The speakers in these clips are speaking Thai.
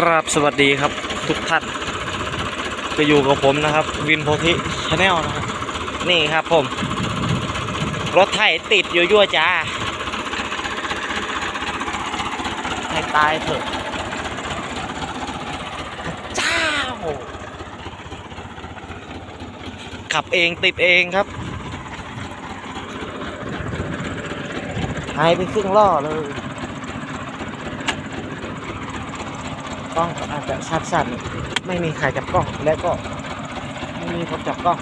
ครับสวัสดีครับทุกท่านก็อยู่กับผมนะครับ วินโพธิชาแนลนะครับนี่ครับผม รถไถติดอยู่ยั่วจ้าให้ตายเถอะพระเจ้า ขับเองติดเองครับหายไปครึ่งล้อเลย กล้องอาจจะชัดสั่นไม่มีใครจับกล้องและก็ไม่มีคนจับกล้อง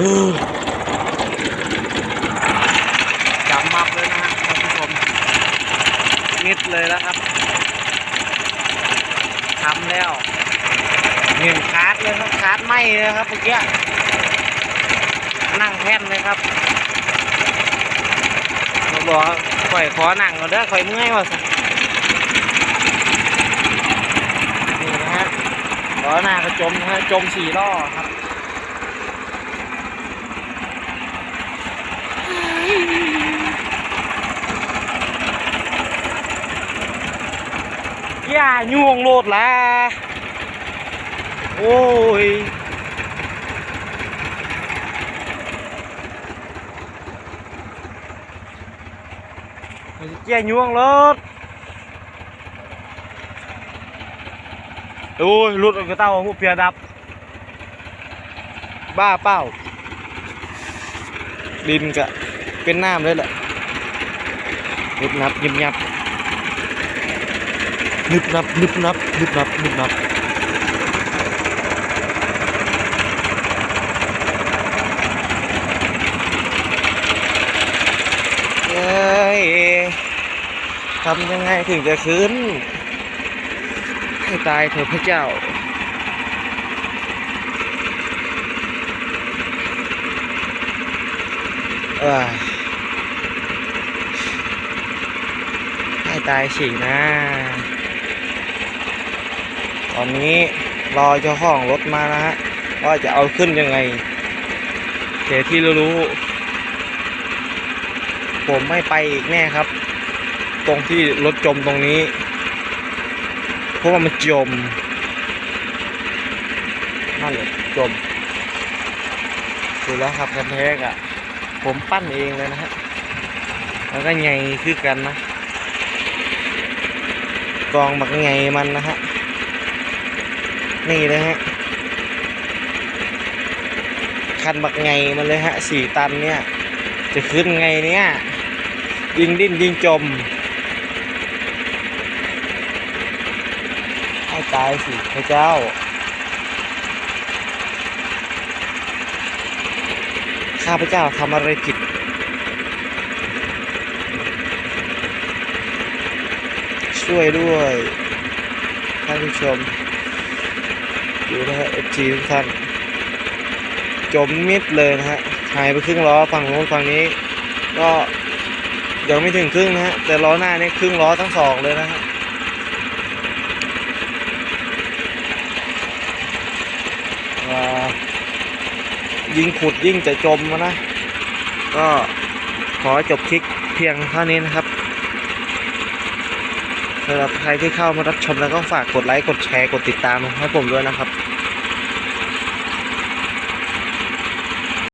อือจับมับเลยนะฮะท่านผู้ชมนิดเลยแล้วครับทำแล้วเงินคาร์ดเลยครับคาร์ดไหมเลยครับเมื่อกี้ นั่งแท่นเลยครับบอกว่าข่อยขอหนังก่อนเด้อข่อยเมื่อยว่ะนี่นะฮะล้อหน้าก็จมนะฮะจมสี่ล้อครับอย่ายุ่งโลดละโอ้ย แย่ยวงรถโอ้ยรุดกระเต้าหูเพียดับ บ้าเป้า ดินกะเป็นน้ำเลยแหละนึบนับยิบยับนึบนับนึบนับนึบนับนึบนับเอ้ย ทำยังไงถึงจะคืนให้ตายเถอะพระเจ้าเออให้ตายสินะ ตอนนี้รอเจ้าของรถมานะฮะ ว่าจะเอาขึ้นยังไงแต่ที่รู้ ผมไม่ไปอีกแน่ครับ ตรงที่รถจมตรงนี้ เพราะว่ามันจมนั่นเลยจมดูแล้วครับกันแทกอะ ผมปั้นเองเลยนะฮะแล้วก็ไงคือกันนะกองบักไงมันนะฮะนี่เลยฮะคันบักไงมันเลยฮะสี่ตันเนี่ย จะขึ้นไงเนี่ยยิงดิ้นยิงจม ให้ตายสิพระเจ้า ข้าพเจ้าทำอะไรผิด ช่วยด้วยท่านผู้ชม ดูนะฮะเอฟซีทุกท่าน จมมิดเลยนะฮะ หายไปครึ่งล้อฝั่งโน้นฝั่งนี้ ก็ยังไม่ถึงครึ่งนะฮะ แต่ล้อหน้านี่ครึ่งล้อทั้งสองเลยนะฮะ ว้าว ยิ่งขุดยิ่งจะจมนะ ก็ขอจบคลิปเพียงเท่านี้นะครับสำหรับใครที่เข้ามารับชมแล้วก็ฝากกดไลค์ กดแชร์ กดติดตามให้ผมด้วยนะครับ